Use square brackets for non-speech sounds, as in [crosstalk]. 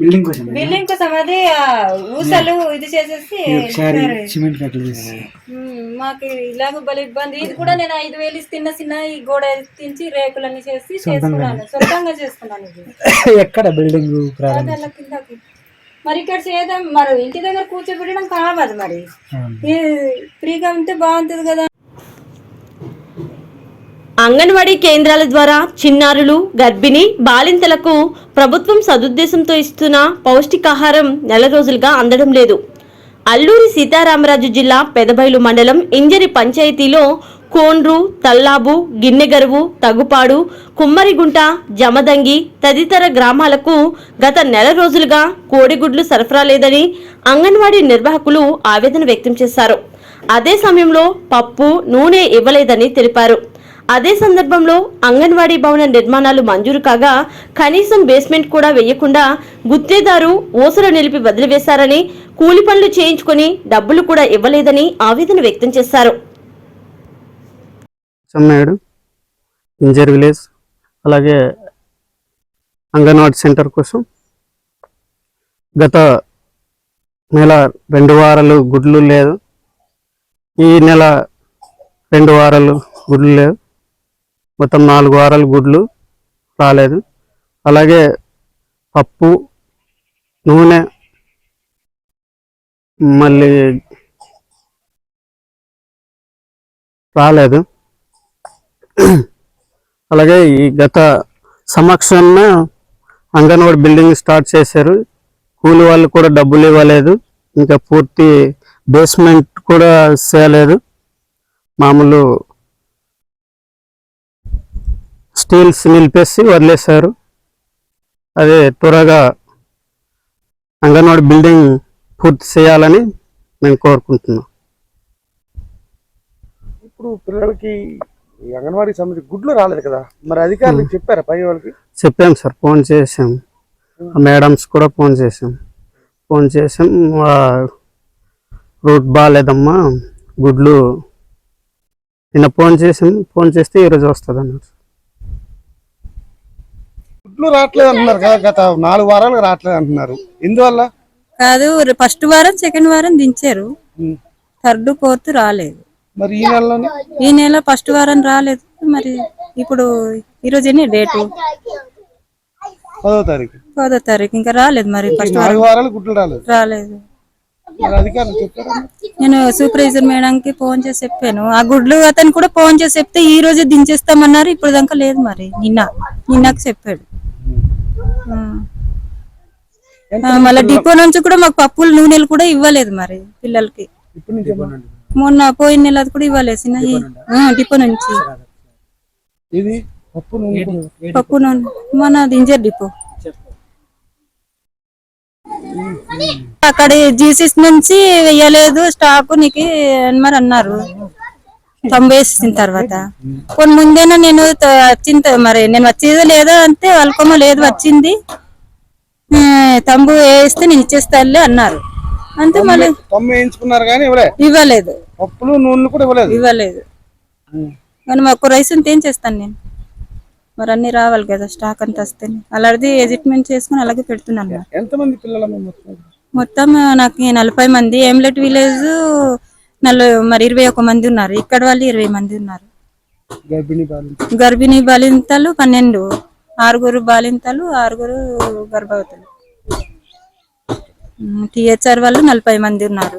Building కోసం building కోసం అది ఊసలు ఇది చేసేసి సిమెంట్ మాకు ఇలాగ భలే ఇబ్బంది. ఇది కూడా నేను ఐదు వేలు తిన్న చిన్న ఈ గోడ తించి రేకులన్నీ చేసి చేసుకున్నాను. సొంతంగా చేసుకున్నాను ఇది. [laughs] ఎక్కడ బిల్డింగ్ కిందకి. మరి ఇక్కడ చేద్దాం. మరి ఇంటి దగ్గర కూర్చోబెట్టడం కావాలి మరి. ఫ్రీగా ఉంటే బాగుంటుంది కదా. అంగన్వాడీ కేంద్రాల ద్వారా చిన్నారులు గర్భిణీ బాలింతలకు ప్రభుత్వం సదుద్దేశంతో ఇస్తున్న పౌష్టికాహారం నెల రోజులుగా అందడం లేదు. అల్లూరి సీతారామరాజు జిల్లా పెదబైలు మండలం ఇంజరి పంచాయతీలో కోండ్రు తల్లాబు గిన్నెగరువు తగుపాడు కుమ్మరిగుంట జమదంగి తదితర గ్రామాలకు గత నెల రోజులుగా కోడిగుడ్లు సరఫరా లేదని అంగన్వాడీ నిర్వాహకులు ఆవేదన వ్యక్తం చేశారు. అదే సమయంలో పప్పు నూనె ఇవ్వలేదని తెలిపారు. అదే సందర్భంలో అంగన్వాడీ భవన నిర్మాణాలు మంజూరు కాగా కనీసం బేస్మెంట్ కూడా వేయకుండా గుత్తేదారు ఊసలు నిలిపి వదిలివేశారని కూలి పనులు చేయించుకొని డబ్బులు కూడా ఇవ్వలేదని ఆవేదన వ్యక్తం చేశారు. విలేజ్ అలాగే అంగన్వాడీ సెంటర్ కోసం గత నెల రెండు వారాలు గుడ్లు లేదు. ఈ నెల రెండు వారాలు గుడ్లు లేవు. మొత్తం నాలుగు వారాలు గుడ్లు రాలేదు. అలాగే పప్పు నూనె మళ్ళీ రాలేదు. అలాగే ఈ గత సమక్షంలో అంగన్వాడి బిల్డింగ్ స్టార్ట్ చేశారు. కూలి వాళ్ళు కూడా డబ్బులు ఇవ్వలేదు. ఇంకా పూర్తి బేస్మెంట్ కూడా చేయలేదు. మామూలు స్టీల్స్ నిలిపేసి వదిలేశారు. అదే త్వరగా అంగన్వాడి బిల్డింగ్ పూర్తి చేయాలని మేము కోరుకుంటున్నాం. ఇప్పుడు పిల్లలకి అంగన్వాడీ సంబంధించి గుడ్లు రాలేదు కదా? మరి అధికారులకు చెప్పారా పై వాళ్ళకి? చెప్పాం సార్ ఫోన్ చేసాం మేడమ్స్ కూడా ఫోన్ చేసాం ఫోన్ చేసాం రూట్ బాగాలేదమ్మా గుడ్లు నిన్న ఫోన్ చేసాం ఫోన్ చేస్తే ఈరోజు వస్తుంది అన్నారు గుడ్లు రావట్లేదు అంటున్నారు కదా గత నాలుగు వారాలు రావట్లేదు అంటున్నారు. ఎందువల్ల? కాదు ఫస్ట్ వారం సెకండ్ వారం దించారు. థర్డ్ ఫోర్త్ రాలేదు. మరి ఈ నెలలోనే? ఈ నెల ఫస్ట్ వారం రాలేదు. మరి ఇప్పుడు ఈరోజు ఎన్ని డేటు. పదో తారీఖు. పదో తారీఖు ఇంకా రాలేదు మరి ఈ ఫస్ట్ నాలుగు వారాలు గుడ్లు రాలేదు. రాలేదు. మరి అధికారులు చెప్పారా? నేను సూపర్వైజర్ మేడంకి ఫోన్ చేసి చెప్పాను. ఆ గుడ్లు అతను కూడా ఫోన్ చేసి చెప్తే ఈ రోజే దించేస్తామన్నారు. ఇప్పుడు దాకా లేదు మరి. నిన్న నిన్నకు చెప్పాడు. మళ్ళీ డిపో నుంచి కూడా మాకు పప్పులు నూనెలు కూడా ఇవ్వలేదు మరి పిల్లలకి? మొన్న పోయిన నెల అది కూడా ఇవ్వలేదు చిన్న డిపో నుంచి. ఇది పప్పు నూనె కూడా. పప్పు నూనె. మన ఇంజర్ డిపో. అక్కడ జీసీస్ నుంచి వెయ్యలేదు స్టాక్ నీకు అని మరి అన్నారు. తొంభై వేసిన తర్వాత. కొన్ని ముందేనా నేను త- వచ్చింది త- మరి నేను వచ్చేదో లేదో అంటే వాళ్ళకొమ్మ లేదు వచ్చింది. తంబు వేస్తే నేను ఇచ్చేస్తానులే అన్నారు. అంతే మళ్ళీ తొమ్మిది వేయించుకున్నారు కానీ ఇవ్వలే. ఇవ్వలేదు. పప్పులు నూనెలు కూడా ఇవ్వలేదు. ఇవ్వలేదు. కానీ మాకు రైస్ ఉంటే ఏం చేస్తాను నేను? మరి అన్ని రావాలి కదా స్టాక్ అంతా వస్తే. అలాంటిది ఎజిట్మెంట్ చేసుకుని అలాగే పెడుతున్నాను. ఎంతమంది మొత్తం నాకు నలభై మంది. ఏమ్లెట్ విలేజ్ నలభై మరి ఇరవై ఒక మంది ఉన్నారు. ఇక్కడ వాళ్ళు ఇరవై మంది ఉన్నారు. గర్భిణీ బాలింత. గర్భిణీ బాలింతలు పన్నెండు ఆరుగురు బాలింతలు ఆరుగురు గర్భవతులు. టీహెచ్ఆర్ వాళ్ళు నలభై మంది ఉన్నారు.